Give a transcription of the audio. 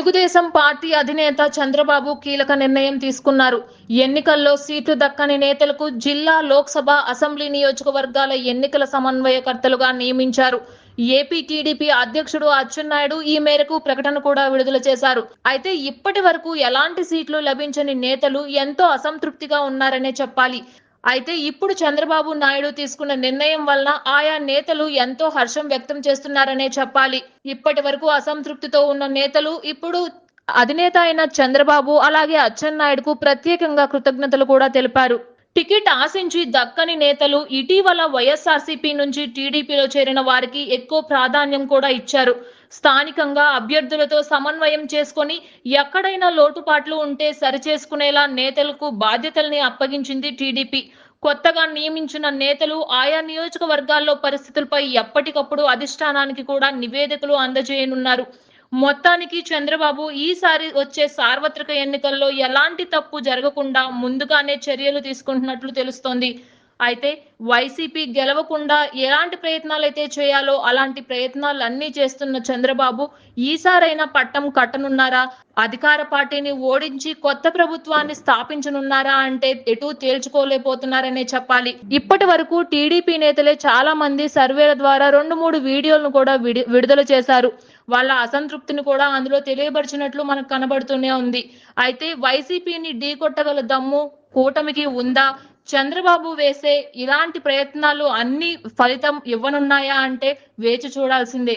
Telugu Desam party అధినేత చంద్రబాబు కీలక నిర్ణయం తీసుకున్నారు. ఎన్నికల్లో సీట్లు దక్కని నేతలకు జిల్లా లోక్సభ అసెంబ్లీ నియోజకవర్గాల ఎన్నికల సమన్వయకర్తలుగా నియమించారు. ఏపీ టీడీపీ అధ్యక్షుడు అచ్చెన్నాయుడు ఈ మేరకు ప్రకటన కూడా విడుదల చేశారు. అయితే ఇప్పటి వరకు ఎలాంటి సీట్లు లభించని నేతలు ఎంతో అసంతృప్తిగా ఉన్నారనే చెప్పాలి. అయితే ఇప్పుడు చంద్రబాబు నాయుడు తీసుకున్న నిర్ణయం వలన ఆయా నేతలు ఎంతో హర్షం వ్యక్తం చేస్తున్నారనే చెప్పాలి. ఇప్పటి వరకు అసంతృప్తితో ఉన్న నేతలు ఇప్పుడు అధినేత అయిన చంద్రబాబు అలాగే అచ్చెన్నాయుడుకు ప్రత్యేకంగా కృతజ్ఞతలు కూడా తెలిపారు. టికెట్ ఆశించి దక్కని నేతలు ఇటీవల వైఎస్ఆర్సీపీ నుంచి టీడీపీలో చేరిన వారికి ఎక్కువ ప్రాధాన్యం కూడా ఇచ్చారు. స్థానికంగా అభ్యర్థులతో సమన్వయం చేసుకొని ఎక్కడైనా లోటుపాట్లు ఉంటే సరిచేసుకునేలా నేతలకు బాధ్యతల్ని అప్పగించింది టీడీపీ. కొత్తగా నియమించిన నేతలు ఆయా నియోజకవర్గాల్లో పరిస్థితులపై ఎప్పటికప్పుడు అధిష్టానానికి కూడా నివేదికలు అందజేయనున్నారు. మొత్తానికి చంద్రబాబు ఈసారి వచ్చే సార్వత్రిక ఎన్నికల్లో ఎలాంటి తప్పు జరగకుండా ముందుగానే చర్యలు తీసుకుంటున్నట్లు తెలుస్తోంది. అయితే వైసీపీ గెలవకుండా ఎలాంటి ప్రయత్నాలు అయితే చేయాలో అలాంటి ప్రయత్నాలు అన్నీ చేస్తున్న చంద్రబాబు ఈసారైనా పట్టం కట్టనున్నారా? అధికార పార్టీని ఓడించి కొత్త ప్రభుత్వాన్ని స్థాపించనున్నారా అంటే ఎటూ తేల్చుకోలేకపోతున్నారనే చెప్పాలి. ఇప్పటి వరకు టీడీపీ నేతలే చాలా మంది సర్వేల ద్వారా రెండు మూడు వీడియోలను కూడా విడి- విడుదల చేశారు. వాళ్ళ అసంతృప్తిని కూడా అందులో తెలియపరిచినట్లు మనకు కనబడుతూనే ఉంది. అయితే వైసీపీని ఢీకొట్టగల దమ్ము కూటమికి ఉందా? చంద్రబాబు వేసే ఇలాంటి ప్రయత్నాలు అన్ని ఫలితం ఇవ్వనున్నాయా అంటే వేచి చూడాల్సిందే.